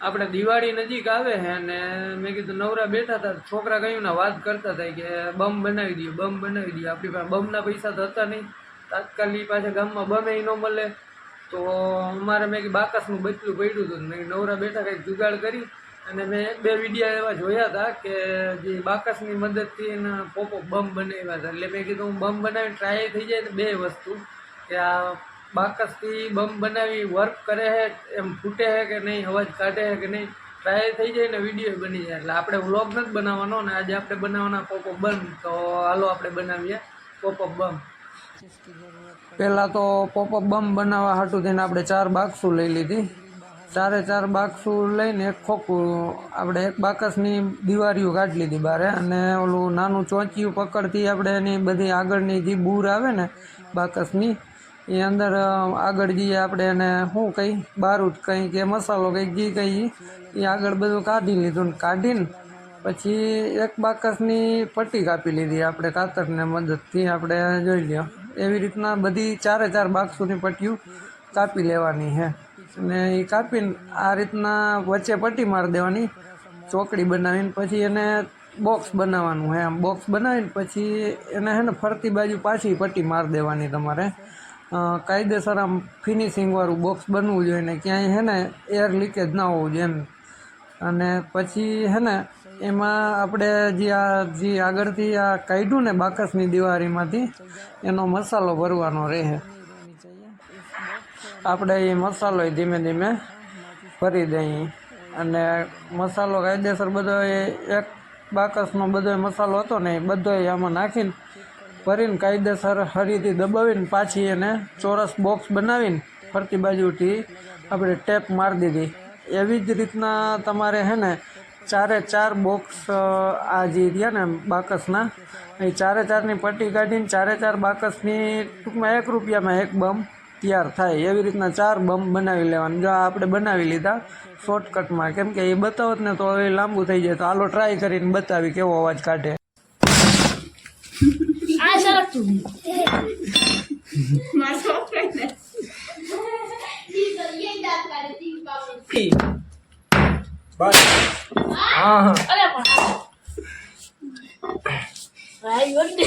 આપણે દિવાળી નજીક આવે છે અને મેં કીધું નવરા બેઠા હતા, છોકરા કહ્યું ને વાત કરતા હતા કે બમ બનાવી દઈએ બમ બનાવી દઈએ આપણી પાસે બમના પૈસા તો હતા નહીં. તાત્કાલિક પાછા ગામમાં બમે ન મળે. તો અમારે મેં કે બાકસનું બચલું પડ્યું હતું. મેં નવરા બેઠા કંઈક જુગાડ કરી અને મેં બે વિડીયા એવા જોયા હતા કે જે બાકસની મદદથી એના પોપો બમ બનાવ્યા હતા. એટલે મેં કીધું હું બમ બનાવી ટ્રાય થઈ જાય ને બે વસ્તુ. કે આ બાકસથી બમ બનાવી, વર્ક કરે છે, એમ ફૂટે છે કે નહીં, અવાજ કાઢે છે કે નહીં ટ્રાય થઈ જાય ને વીડિયો બની જાય. એટલે આપણે વ્લોગ નથી બનાવવાનો ને આજે આપણે બનાવવાના પોપો બમ. તો હાલો આપણે બનાવીએ પોપો બમ. પહેલાં તો પોપઅપ બમ બનાવવા હાટું થઈને આપણે ચાર બાકસું લઈ લીધી. ચારે ચાર બાકસું લઈને એક ખોખું, આપણે એક બાકસની દિવારીઓ કાઢી લીધી બારે અને ઓલું નાનું ચોંચિયું પકડતી આપણે એની બધી આગળની જે બૂર આવે ને બાકસની એ અંદર આગળ જઈએ આપણે એને શું કંઈ બારૂદ કંઈ કે મસાલો કંઈક ઘી કંઈ એ આગળ બધું કાઢી લીધું ને કાઢીને પછી એક બાકસની પટ્ટી કાપી લીધી આપણે કાતરને મદદથી. આપણે જોઈ લ્યો, એવી રીતના બધી ચારે ચાર બાકસોની પટ્ટીઓ કાપી લેવાની છે. અને એ કાપીને આ રીતના વચ્ચે પટ્ટી મારી દેવાની, ચોકડી બનાવીને પછી એને બોક્સ બનાવવાનું છે. આમ બોક્સ બનાવીને પછી એને છે ને ફરતી બાજુ પાછી પટ્ટી મારી દેવાની તમારે. કાયદેસર આમ ફિનિશિંગવાળું બોક્સ બનવું જોઈએ ને ક્યાંય છે ને એર લીકેજ ના હોવું જોઈએ એમ. અને પછી હે ને એમાં આપણે જે આ, જે આગળથી આ કાઢ્યું ને બાકસની દિવારીમાંથી એનો મસાલો ભરવાનો રહે. આપણે એ મસાલો ધીમે ધીમે ભરી દઈએ. અને મસાલો કાયદેસર બધો એ એક બાકસનો બધો મસાલો હતો ને એ બધો આમાં નાખીને ભરીને કાયદેસર હરીથી દબાવીને પાછી એને ચોરસ બોક્સ બનાવીને ફરતી બાજુથી આપણે ટેપ મારી દીધી. એવી જ રીતના તમારે હે ને ચારે ચાર બોક્સ આ જે રહ્યા ને બાકસના, એ ચારે ચારની પટ્ટી કાઢીને ચારે ચાર બાકસની ટૂંકમાં એક રૂપિયામાં એક બમ તૈયાર થાય. એવી રીતના ચાર બમ બનાવી લેવાના. જો આપણે બનાવી લીધા શોર્ટકટમાં કેમ કે એ બતાવત ને તો હવે લાંબુ થઈ જાય. તો હાલો ટ્રાય કરીને બતાવી કેવો અવાજ કાઢે. ભાઈ વંદે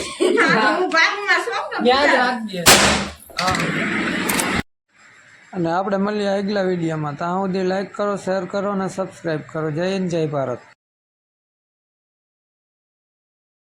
યાદ રાખજે હા અને આપણે મળીએ આગલા વિડીયોમાં. ત્યાં સુધી લાઈક કરો શેર કરો અને સબસ્ક્રાઈબ કરો. જય હિન્દ, જય ભારત.